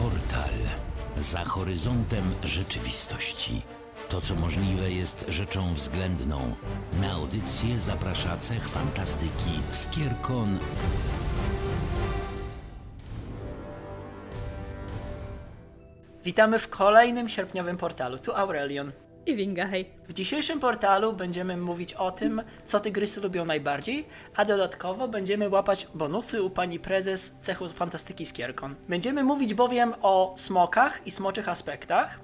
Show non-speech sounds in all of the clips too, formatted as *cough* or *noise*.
Portal. Za horyzontem rzeczywistości. To, co możliwe, jest rzeczą względną. Na audycję zaprasza cech fantastyki Skierkon Witamy w kolejnym sierpniowym portalu. Tu Aurelion. I Winga, hej. W dzisiejszym portalu będziemy mówić o tym, co tygrysy lubią najbardziej, a dodatkowo będziemy łapać bonusy u pani prezes cechu fantastyki Skierkon. Będziemy mówić bowiem o smokach i smoczych aspektach,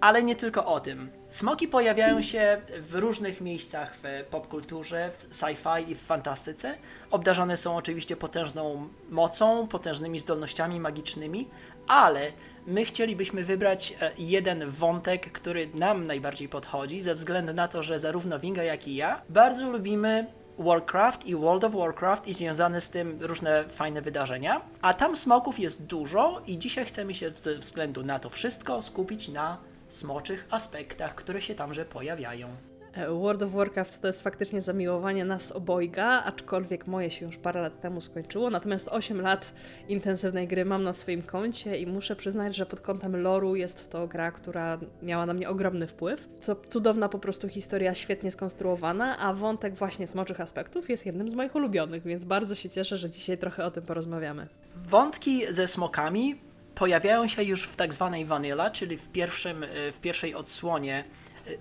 ale nie tylko o tym. Smoki pojawiają się w różnych miejscach w popkulturze, w sci-fi i w fantastyce. Obdarzone są oczywiście potężną mocą, potężnymi zdolnościami magicznymi, ale my chcielibyśmy wybrać e, jeden wątek, który nam najbardziej podchodzi, ze względu na to, że zarówno Winga, jak i ja bardzo lubimy Warcraft i World of Warcraft i związane z tym różne fajne wydarzenia. A tam smoków jest dużo i dzisiaj chcemy się ze względu na to wszystko skupić na smoczych aspektach, które się tamże pojawiają. E, World of Warcraft to jest faktycznie zamiłowanie nas obojga, aczkolwiek moje się już parę lat temu skończyło, natomiast 8 lat intensywnej gry mam na swoim koncie i muszę przyznać, że pod kątem loru jest to gra, która miała na mnie ogromny wpływ. To cudowna po prostu historia, świetnie skonstruowana, a wątek właśnie smoczych aspektów jest jednym z moich ulubionych, więc bardzo się cieszę, że dzisiaj trochę o tym porozmawiamy. Wątki ze smokami pojawiają się już w tak zwanej vanilla, czyli w, pierwszym, e, w pierwszej odsłonie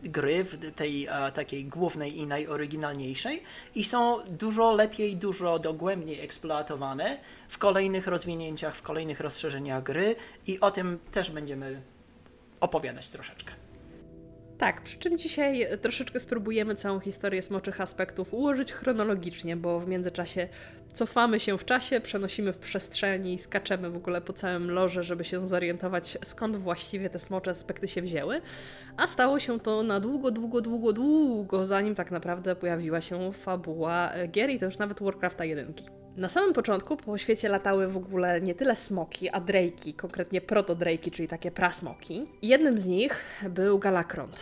gry, tej takiej głównej i najoryginalniejszej i są dużo lepiej, dużo dogłębniej eksploatowane w kolejnych rozwinięciach, w kolejnych rozszerzeniach gry i o tym też będziemy opowiadać troszeczkę. Tak, przy czym dzisiaj troszeczkę spróbujemy całą historię smoczych aspektów ułożyć chronologicznie, bo w międzyczasie cofamy się w czasie, przenosimy w przestrzeni, skaczemy w ogóle po całym loże, żeby się zorientować, skąd właściwie te smocze aspekty się wzięły. A stało się to na długo, długo, długo, długo, zanim tak naprawdę pojawiła się fabuła gier i to już nawet Warcrafta 1. Na samym początku po świecie latały w ogóle nie tyle smoki, a drejki, konkretnie protodrajki, czyli takie prasmoki. Jednym z nich był Galakrond.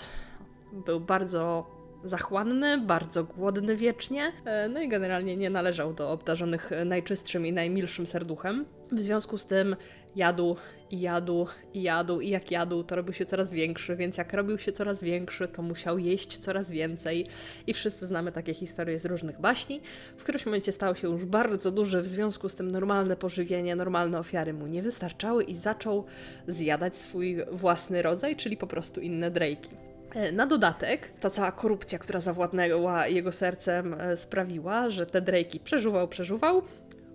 Był bardzo zachłanny, bardzo głodny wiecznie, e, no i generalnie nie należał do obdarzonych najczystszym i najmilszym serduchem. W związku z tym jadł i jadł i jadł i jak jadł, to robił się coraz większy, więc jak robił się coraz większy, to musiał jeść coraz więcej i wszyscy znamy takie historie z różnych baśni. W którymś momencie stał się już bardzo duży, w związku z tym normalne pożywienie, normalne ofiary mu nie wystarczały i zaczął zjadać swój własny rodzaj, czyli po prostu inne drejki. E, Na dodatek, ta cała korupcja, która zawładnęła jego sercem, e, sprawiła, że te drejki przeżuwał, przeżuwał,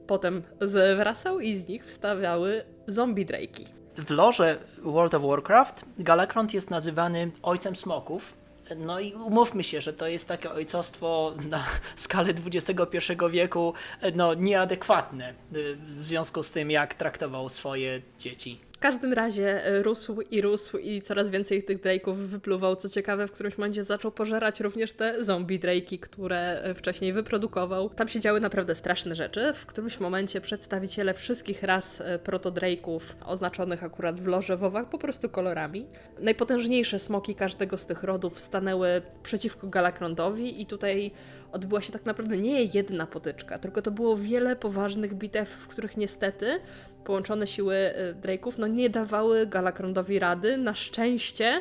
potem zwracał i z nich wstawiały zombie drejki. W lorze World of Warcraft Galakrond jest nazywany ojcem smoków. No i umówmy się, że to jest takie ojcostwo na *laughs* skalę XXI wieku no, nieadekwatne y, w związku z tym, jak traktował swoje dzieci. W każdym razie e, rósł i rósł i coraz więcej tych Drake'ów wypluwał. Co ciekawe, w którymś momencie zaczął pożerać również te zombie Drake'i, które e, wcześniej wyprodukował. Tam się działy naprawdę straszne rzeczy. W którymś momencie przedstawiciele wszystkich ras e, proto-Drake'ów, oznaczonych akurat w loże wowach, po prostu kolorami. Najpotężniejsze smoki każdego z tych rodów stanęły przeciwko Galakrondowi i tutaj odbyła się tak naprawdę nie jedna potyczka, tylko to było wiele poważnych bitew, w których niestety połączone siły y, Drake'ów no, nie dawały Galakrondowi rady. Na szczęście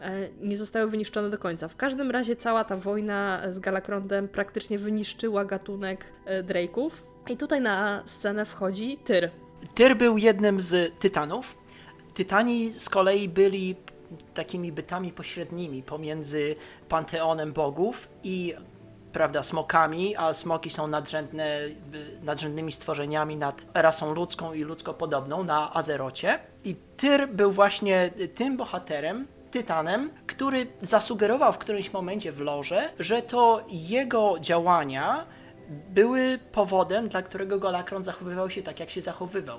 e, nie zostały wyniszczone do końca. W każdym razie cała ta wojna z Galakrondem praktycznie wyniszczyła gatunek e, Drake'ów. I tutaj na scenę wchodzi Tyr. Tyr był jednym z tytanów. Tytani z kolei byli takimi bytami pośrednimi pomiędzy panteonem bogów i prawda, smokami, a smoki są nadrzędne, nadrzędnymi stworzeniami nad rasą ludzką i ludzkopodobną na Azerocie. I Tyr był właśnie tym bohaterem, Tytanem, który zasugerował w którymś momencie w loże, że to jego działania były powodem, dla którego Galakron zachowywał się tak, jak się zachowywał.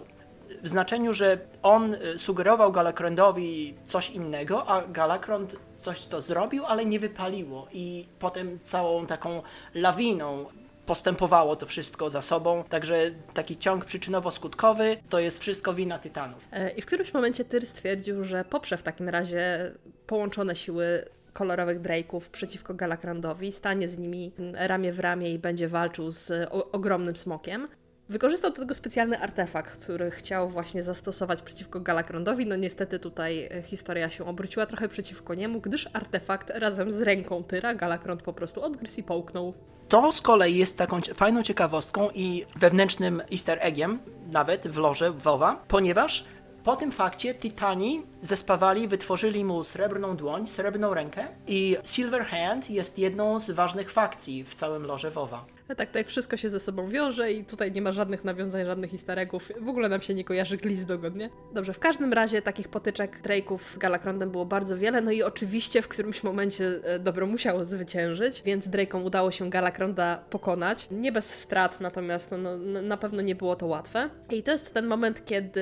W znaczeniu, że on y, sugerował Galakrondowi coś innego, a Galakrond coś to zrobił, ale nie wypaliło. I potem całą taką lawiną postępowało to wszystko za sobą. Także taki ciąg przyczynowo-skutkowy to jest wszystko wina Tytanów. E, I w którymś momencie Tyr stwierdził, że poprze w takim razie połączone siły kolorowych Drake'ów przeciwko Galakrandowi, stanie z nimi ramię w ramię i będzie walczył z ogromnym smokiem. Wykorzystał do tego specjalny artefakt, który chciał właśnie zastosować przeciwko Galakrondowi. No niestety tutaj e, historia się obróciła trochę przeciwko niemu, gdyż artefakt razem z ręką Tyra Galakrond po prostu odgryzł i połknął. To z kolei jest taką fajną ciekawostką i wewnętrznym easter eggiem, nawet w loże WoWa, ponieważ po tym fakcie Tytani zespawali, wytworzyli mu srebrną dłoń, srebrną rękę i Silver Hand jest jedną z ważnych fakcji w całym loże WoWa. A tak, tutaj wszystko się ze sobą wiąże i tutaj nie ma żadnych nawiązań, żadnych histeregów. W ogóle nam się nie kojarzy Gliz dogodnie. Dobrze, w każdym razie takich potyczek Drake'ów z Galakrondem było bardzo wiele, no i oczywiście w którymś momencie e, dobro musiało zwyciężyć, więc Drake'om udało się Galakronda pokonać. Nie bez strat, natomiast no, no, n- na pewno nie było to łatwe. I to jest ten moment, kiedy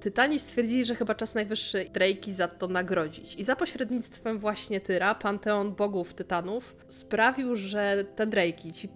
Tytani stwierdzili, że chyba czas najwyższy Drake'i za to nagrodzić. I za pośrednictwem właśnie Tyra, panteon bogów Tytanów, sprawił, że te Drake'i, ci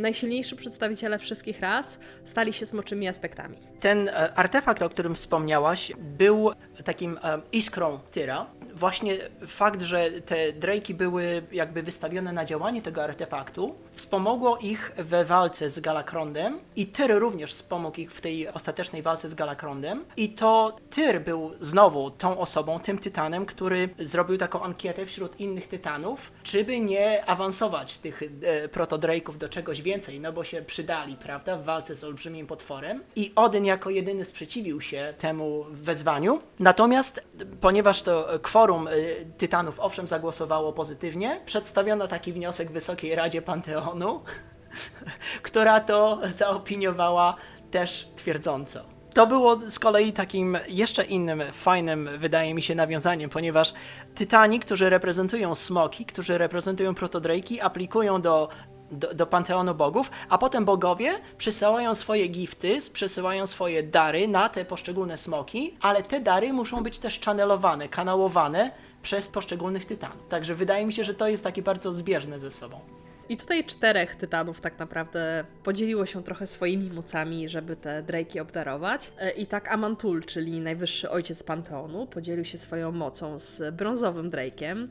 najsilniejsi przedstawiciele wszystkich ras, stali się smoczymi aspektami. Ten e, artefakt, o którym wspomniałaś, był takim e, iskrą Tyra. Właśnie fakt, że te Drake'i były jakby wystawione na działanie tego artefaktu, wspomogło ich we walce z Galakrondem i Tyr również wspomógł ich w tej ostatecznej walce z Galakrondem. I to Tyr był znowu tą osobą, tym tytanem, który zrobił taką ankietę wśród innych tytanów, czy by nie awansować tych e, proto-Drake'ów do czegoś więcej, no bo się przydali, prawda, w walce z olbrzymim potworem. I Odyn jako jedyny sprzeciwił się temu wezwaniu. Natomiast, ponieważ to kworum e, tytanów owszem zagłosowało pozytywnie, przedstawiono taki wniosek Wysokiej Radzie Panteonu, *laughs* która to zaopiniowała też twierdząco. To było z kolei takim jeszcze innym, fajnym, wydaje mi się, nawiązaniem, ponieważ tytani, którzy reprezentują smoki, którzy reprezentują protodraki, aplikują do, do, do panteonu bogów, a potem bogowie przysyłają swoje gifty, przesyłają swoje dary na te poszczególne smoki, ale te dary muszą być też channelowane, kanałowane przez poszczególnych tytanów. Także wydaje mi się, że to jest takie bardzo zbieżne ze sobą. I tutaj czterech tytanów tak naprawdę podzieliło się trochę swoimi mocami, żeby te Drake'i obdarować. E, I tak Amantul, czyli najwyższy ojciec Panteonu, podzielił się swoją mocą z brązowym Drake'iem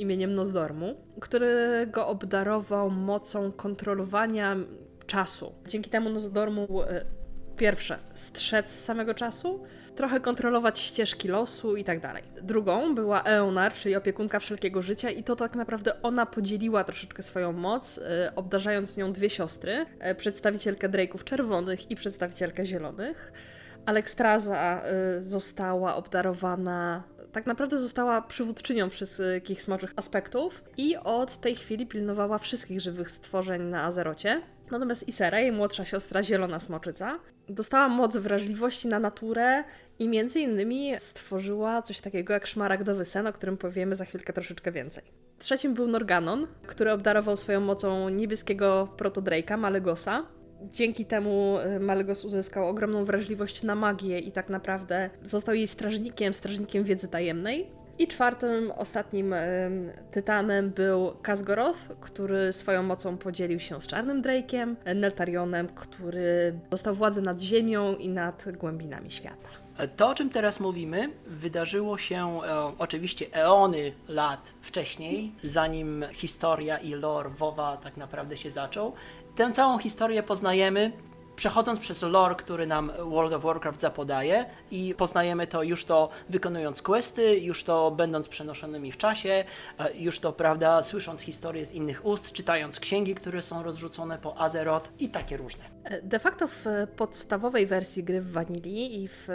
imieniem Nozdormu, który go obdarował mocą kontrolowania czasu. Dzięki temu Nozdormu e, pierwsze strzec samego czasu, trochę kontrolować ścieżki losu i tak dalej. Drugą była Eonar, czyli opiekunka wszelkiego życia i to tak naprawdę ona podzieliła troszeczkę swoją moc, y, obdarzając nią dwie siostry, y, przedstawicielkę Drake'ów czerwonych i przedstawicielkę zielonych. Alekstraza została obdarowana tak naprawdę została przywódczynią wszystkich smoczych aspektów i od tej chwili pilnowała wszystkich żywych stworzeń na Azerocie. Natomiast Isera, jej młodsza siostra, zielona smoczyca, dostała moc wrażliwości na naturę i między innymi stworzyła coś takiego jak szmaragdowy sen, o którym powiemy za chwilkę troszeczkę więcej. Trzecim był Norganon, który obdarował swoją mocą niebieskiego protodrake'a, Malegosa. Dzięki temu y, Malygos uzyskał ogromną wrażliwość na magię i tak naprawdę został jej strażnikiem, strażnikiem wiedzy tajemnej. I czwartym, ostatnim em, tytanem był Kazgoroth, który swoją mocą podzielił się z Czarnym Drake'iem, Neltarionem, który dostał władzę nad ziemią i nad głębinami świata. To, o czym teraz mówimy, wydarzyło się e, oczywiście eony lat wcześniej, zanim historia i lore WoWa tak naprawdę się zaczął. Tę całą historię poznajemy przechodząc przez lore, który nam World of Warcraft zapodaje i poznajemy to już to wykonując questy, już to będąc przenoszonymi w czasie, e, już to, prawda, słysząc historie z innych ust, czytając księgi, które są rozrzucone po Azeroth i takie różne. De facto w podstawowej wersji gry w Vanilli i w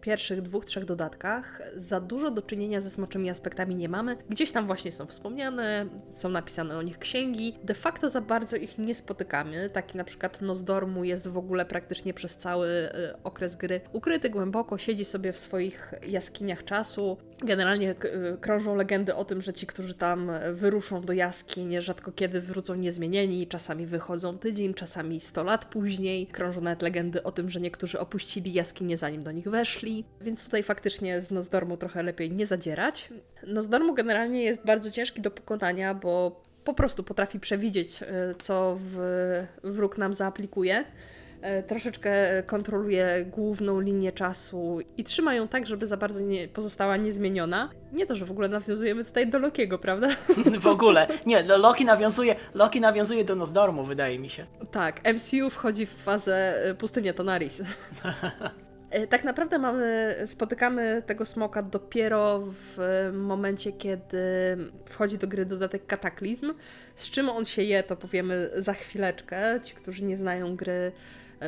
pierwszych dwóch, trzech dodatkach za dużo do czynienia ze smoczymi aspektami nie mamy. Gdzieś tam właśnie są wspomniane, są napisane o nich księgi. De facto za bardzo ich nie spotykamy. Taki na przykład Nozdormu jest w ogóle praktycznie przez cały y, okres gry ukryty głęboko, siedzi sobie w swoich jaskiniach czasu. Generalnie krążą legendy o tym, że ci, którzy tam wyruszą do jaskiń, rzadko kiedy wrócą niezmienieni, czasami wychodzą tydzień, czasami 100 lat później. Krążą nawet legendy o tym, że niektórzy opuścili jaskinie zanim do nich weszli, więc tutaj faktycznie z Nozdormu trochę lepiej nie zadzierać. Nozdormu generalnie jest bardzo ciężki do pokonania, bo po prostu potrafi przewidzieć, y, co wróg nam zaaplikuje. E, troszeczkę kontroluje główną linię czasu i trzyma ją tak, żeby za bardzo nie pozostała niezmieniona. Nie to, że w ogóle nawiązujemy tutaj do Lokiego, prawda? *laughs* w ogóle. Nie, no, Loki nawiązuje, Loki nawiązuje do Nosdormu, wydaje mi się. Tak, MCU wchodzi w fazę e, pustynia Tonaris. *laughs* E, Tak naprawdę mamy, spotykamy tego smoka dopiero w momencie, kiedy wchodzi do gry dodatek Kataklizm. Z czym on się je, to powiemy za chwileczkę. Ci, którzy nie znają gry, e,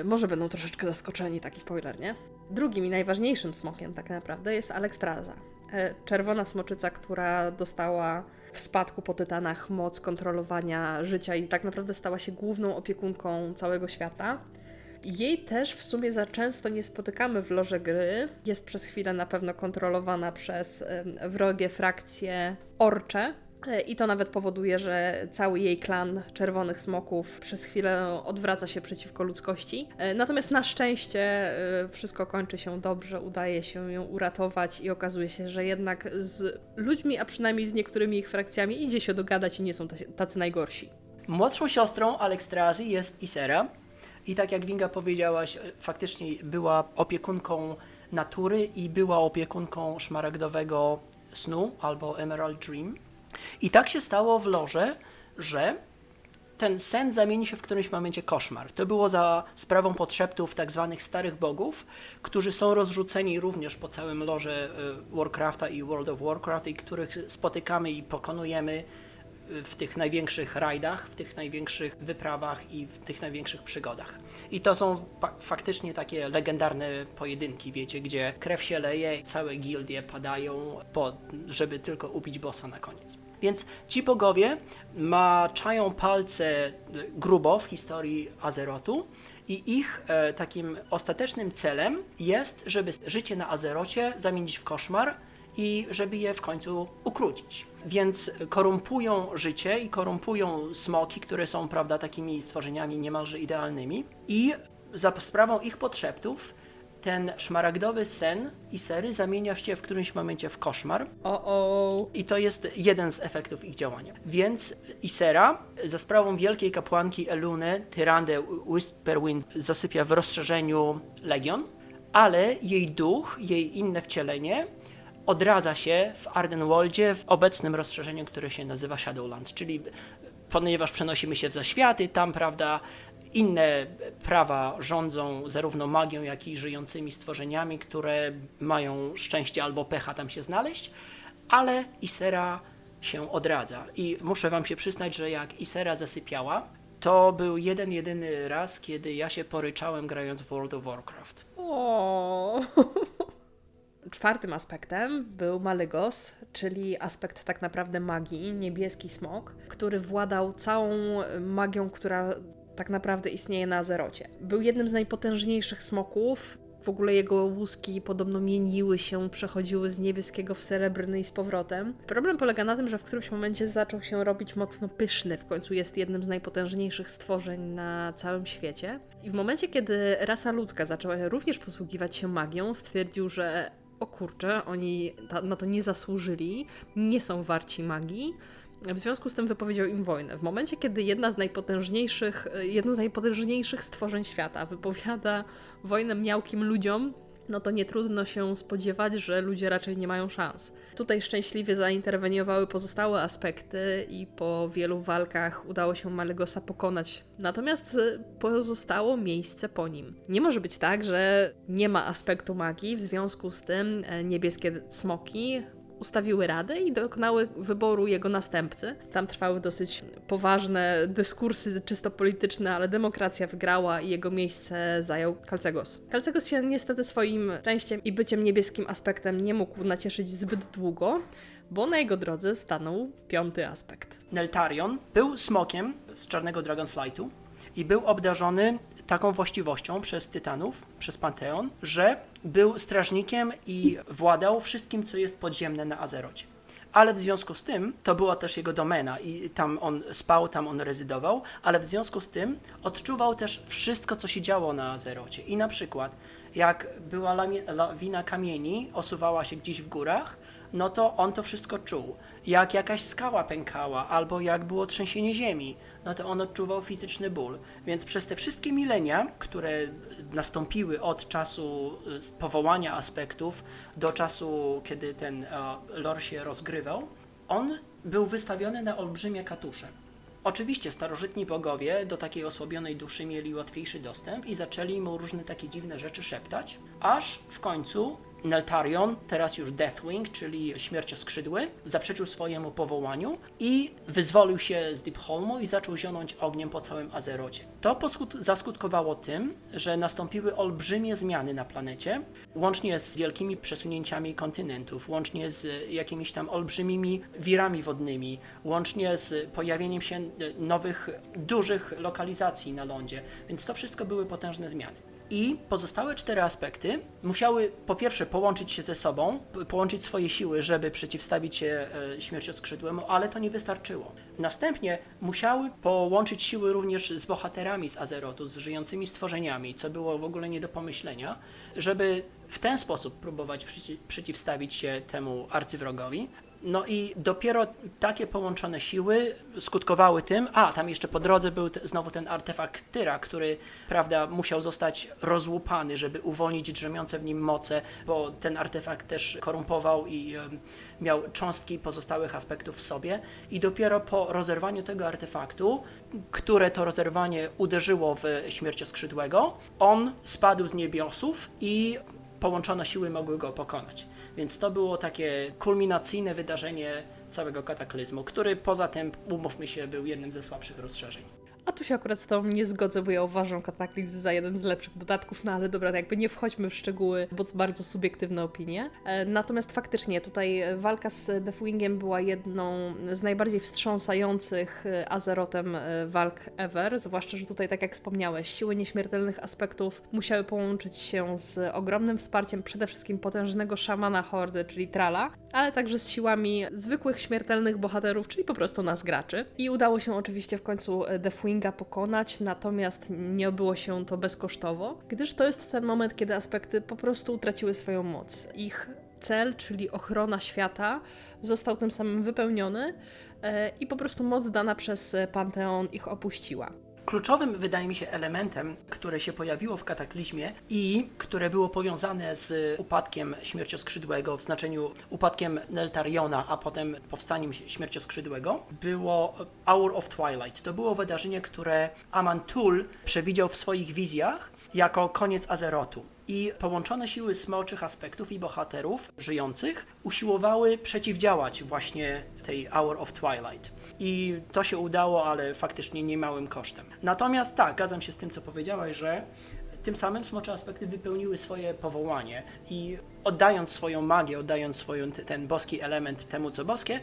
może będą troszeczkę zaskoczeni, taki spoiler, nie? Drugim i najważniejszym smokiem tak naprawdę jest Alekstraza. E, Czerwona smoczyca, która dostała w spadku po tytanach moc kontrolowania życia i tak naprawdę stała się główną opiekunką całego świata. Jej też w sumie za często nie spotykamy w loże gry. Jest przez chwilę na pewno kontrolowana przez wrogie frakcje orcze. I to nawet powoduje, że cały jej klan czerwonych smoków przez chwilę odwraca się przeciwko ludzkości. E, Natomiast na szczęście e, wszystko kończy się dobrze, udaje się ją uratować i okazuje się, że jednak z ludźmi, a przynajmniej z niektórymi ich frakcjami, idzie się dogadać i nie są tacy- tacy najgorsi. Młodszą siostrą Alekstrazy jest Isera i tak jak Winga powiedziałaś, e, faktycznie była opiekunką natury i była opiekunką szmaragdowego snu albo Emerald Dream. I tak się stało w loże, że ten sen zamieni się w którymś momencie koszmar. To było za sprawą podszeptów tak zwanych starych bogów, którzy są rozrzuceni również po całym loże e, Warcrafta i World of Warcraft i których spotykamy i pokonujemy e, w tych największych rajdach, w tych największych wyprawach i w tych największych przygodach. I to są faktycznie takie legendarne pojedynki, wiecie, gdzie krew się leje, całe gildie padają, po, żeby tylko ubić bossa na koniec. Więc ci bogowie maczają palce grubo w historii Azerotu i ich e, takim ostatecznym celem jest, żeby życie na Azerocie zamienić w koszmar i żeby je w końcu ukrócić. Więc korumpują życie i korumpują smoki, które są, prawda, takimi stworzeniami niemalże idealnymi i za sprawą ich podszeptów ten szmaragdowy sen i sery zamienia się w którymś momencie w koszmar O, o. i to jest jeden z efektów ich działania. Więc Isera za sprawą wielkiej kapłanki Eluny, Tyrandę Whisperwind zasypia w rozszerzeniu Legion, ale jej duch, jej inne wcielenie odradza się w Ardenwoldzie w obecnym rozszerzeniu, które się nazywa Shadowlands, czyli ponieważ przenosimy się w zaświaty, tam, prawda, inne prawa rządzą zarówno magią, jak i żyjącymi stworzeniami, które mają szczęście albo pecha tam się znaleźć, ale Isera się odradza. I muszę wam się przyznać, że jak Isera zasypiała, to był jeden, jedyny raz, kiedy ja się poryczałem grając w World of Warcraft. Czwartym aspektem był Malygos, czyli aspekt tak naprawdę magii, niebieski smok, który władał całą magią, która tak naprawdę istnieje na Azerocie. Był jednym z najpotężniejszych smoków. W ogóle jego łuski podobno mieniły się, przechodziły z niebieskiego w srebrny i z powrotem. Problem polega na tym, że w którymś momencie zaczął się robić mocno pyszny. W końcu jest jednym z najpotężniejszych stworzeń na całym świecie. I w momencie, kiedy rasa ludzka zaczęła również posługiwać się magią, stwierdził, że o kurczę, oni na to nie zasłużyli, nie są warci magii. W związku z tym wypowiedział im wojnę. W momencie, kiedy jedna z najpotężniejszych, jedno z najpotężniejszych stworzeń świata wypowiada wojnę miałkim ludziom, no to nie trudno się spodziewać, że ludzie raczej nie mają szans. Tutaj szczęśliwie zainterweniowały pozostałe aspekty i po wielu walkach udało się Malegosa pokonać. Natomiast y, pozostało miejsce po nim. Nie może być tak, że nie ma aspektu magii, w związku z tym e, niebieskie smoki ustawiły radę i dokonały wyboru jego następcy. Tam trwały dosyć poważne dyskursy czysto polityczne, ale demokracja wygrała i jego miejsce zajął Kalcegos. Kalcegos się niestety swoim szczęściem i byciem niebieskim aspektem nie mógł nacieszyć zbyt długo, bo na jego drodze stanął piąty aspekt. Neltarion był smokiem z czarnego Dragonflightu i był obdarzony taką właściwością przez Tytanów, przez Panteon, że był strażnikiem i władał wszystkim, co jest podziemne na Azerocie. Ale w związku z tym, to była też jego domena i tam on spał, tam on rezydował, ale w związku z tym odczuwał też wszystko, co się działo na Azerocie. I na przykład, jak była lawina kamieni, osuwała się gdzieś w górach, no to on to wszystko czuł. Jak jakaś skała pękała, albo jak było trzęsienie ziemi, no to on odczuwał fizyczny ból. Więc przez te wszystkie milenia, które nastąpiły od czasu y, powołania aspektów do czasu, kiedy ten e, lore się rozgrywał, on był wystawiony na olbrzymie katusze. Oczywiście starożytni bogowie do takiej osłabionej duszy mieli łatwiejszy dostęp i zaczęli mu różne takie dziwne rzeczy szeptać, aż w końcu Neltarion, teraz już Deathwing, czyli śmiercioskrzydły, zaprzeczył swojemu powołaniu i wyzwolił się z Deepholmu i zaczął zionąć ogniem po całym Azerocie. To zaskutkowało tym, że nastąpiły olbrzymie zmiany na planecie, łącznie z wielkimi przesunięciami kontynentów, łącznie z jakimiś tam olbrzymimi wirami wodnymi, łącznie z pojawieniem się e, nowych, dużych lokalizacji na lądzie, więc to wszystko były potężne zmiany. I pozostałe cztery aspekty musiały po pierwsze połączyć się ze sobą, połączyć swoje siły, żeby przeciwstawić się e, śmiercioskrzydłemu, ale to nie wystarczyło. Następnie musiały połączyć siły również z bohaterami z Azerotu, z żyjącymi stworzeniami, co było w ogóle nie do pomyślenia, żeby w ten sposób próbować przeci- przeciwstawić się temu arcywrogowi. No i dopiero takie połączone siły skutkowały tym, a tam jeszcze po drodze był te, znowu ten artefakt Tyra, który, prawda, musiał zostać rozłupany, żeby uwolnić drzemiące w nim moce, bo ten artefakt też korumpował i miał cząstki pozostałych aspektów w sobie. I dopiero po rozerwaniu tego artefaktu, które to rozerwanie uderzyło w śmiercioskrzydłego, on spadł z niebiosów i połączone siły mogły go pokonać. Więc to było takie kulminacyjne wydarzenie całego kataklizmu, który poza tym, umówmy się, był jednym ze słabszych rozszerzeń. A tu się akurat z Tobą nie zgodzę, bo ja uważam Kataklizm za jeden z lepszych dodatków, no ale dobra, jakby nie wchodźmy w szczegóły, bo to bardzo subiektywne opinie. E, Natomiast faktycznie tutaj walka z Deathwingiem była jedną z najbardziej wstrząsających e, Azerotem e, walk ever, zwłaszcza, że tutaj, tak jak wspomniałeś, siły nieśmiertelnych aspektów musiały połączyć się z ogromnym wsparciem przede wszystkim potężnego szamana Hordy, czyli Trala, ale także z siłami zwykłych śmiertelnych bohaterów, czyli po prostu nas graczy. I udało się oczywiście w końcu e, Deathwinga pokonać, natomiast nie obyło się to bezkosztowo, gdyż to jest ten moment, kiedy aspekty po prostu utraciły swoją moc. Ich cel, czyli ochrona świata, został tym samym wypełniony e, i po prostu moc dana przez Panteon ich opuściła. Kluczowym, wydaje mi się, elementem, które się pojawiło w kataklizmie i które było powiązane z upadkiem śmiercioskrzydłego, w znaczeniu upadkiem Neltariona, a potem powstaniem śmiercioskrzydłego, było Hour of Twilight. To było wydarzenie, które Amantul przewidział w swoich wizjach jako koniec Azerotu. I połączone siły smoczych aspektów i bohaterów żyjących usiłowały przeciwdziałać właśnie tej Hour of Twilight. I to się udało, ale faktycznie niemałym kosztem. Natomiast tak, zgadzam się z tym, co powiedziałaś, że tym samym smocze aspekty wypełniły swoje powołanie i oddając swoją magię, oddając swoją, ten boski element temu, co boskie,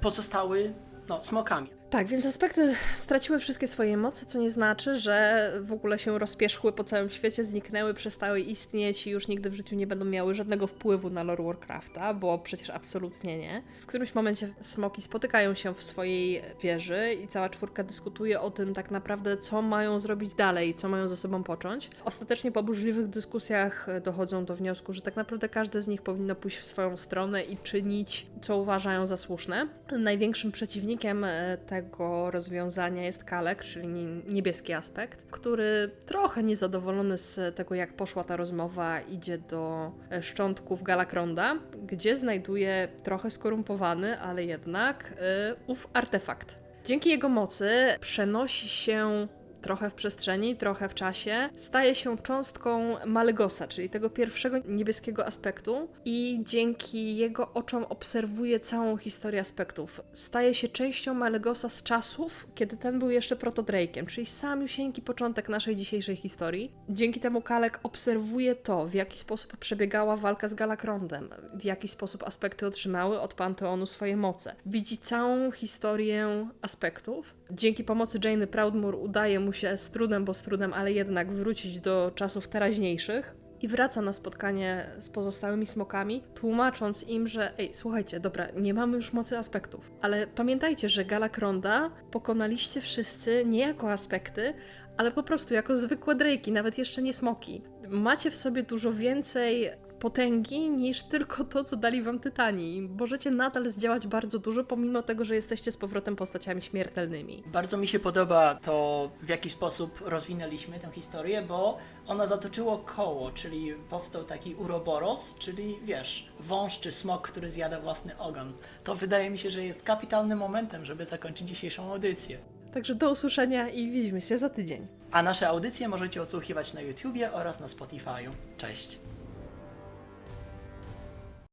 pozostały no, smokami. Tak, więc aspekty straciły wszystkie swoje moce, co nie znaczy, że w ogóle się rozpierzchły po całym świecie, zniknęły, przestały istnieć i już nigdy w życiu nie będą miały żadnego wpływu na lore Warcrafta, bo przecież absolutnie nie. W którymś momencie smoki spotykają się w swojej wieży i cała czwórka dyskutuje o tym tak naprawdę, co mają zrobić dalej, co mają ze sobą począć. Ostatecznie po burzliwych dyskusjach dochodzą do wniosku, że tak naprawdę każde z nich powinno pójść w swoją stronę i czynić, co uważają za słuszne. Największym przeciwnikiem e, tego rozwiązania jest Kalek, czyli nie- niebieski aspekt, który trochę niezadowolony z tego, jak poszła ta rozmowa, idzie do e, szczątków Galakronda, gdzie znajduje trochę skorumpowany, ale jednak e, ów artefakt. Dzięki jego mocy przenosi się trochę w przestrzeni, trochę w czasie, staje się cząstką Malegosa, czyli tego pierwszego niebieskiego aspektu i dzięki jego oczom obserwuje całą historię aspektów. Staje się częścią Malegosa z czasów, kiedy ten był jeszcze protodrake'iem, czyli samiusieńki początek naszej dzisiejszej historii. Dzięki temu Kalek obserwuje to, w jaki sposób przebiegała walka z Galakrondem, w jaki sposób aspekty otrzymały od Panteonu swoje moce. Widzi całą historię aspektów. Dzięki pomocy Jane Proudmoore udaje mu się z trudem, bo z trudem, ale jednak wrócić do czasów teraźniejszych. I wraca na spotkanie z pozostałymi smokami, tłumacząc im, że ej, słuchajcie, dobra, nie mamy już mocy aspektów, ale pamiętajcie, że Galakronda pokonaliście wszyscy nie jako aspekty, ale po prostu jako zwykłe drejki, nawet jeszcze nie smoki. Macie w sobie dużo więcej potęgi niż tylko to, co dali wam Tytani. Możecie nadal zdziałać bardzo dużo, pomimo tego, że jesteście z powrotem postaciami śmiertelnymi. Bardzo mi się podoba to, w jaki sposób rozwinęliśmy tę historię, bo ono zatoczyło koło, czyli powstał taki uroboros, czyli wiesz, wąż czy smok, który zjada własny ogon. To wydaje mi się, że jest kapitalnym momentem, żeby zakończyć dzisiejszą audycję. Także do usłyszenia i widzimy się za tydzień. A nasze audycje możecie odsłuchiwać na YouTubie oraz na Spotify'u. Cześć!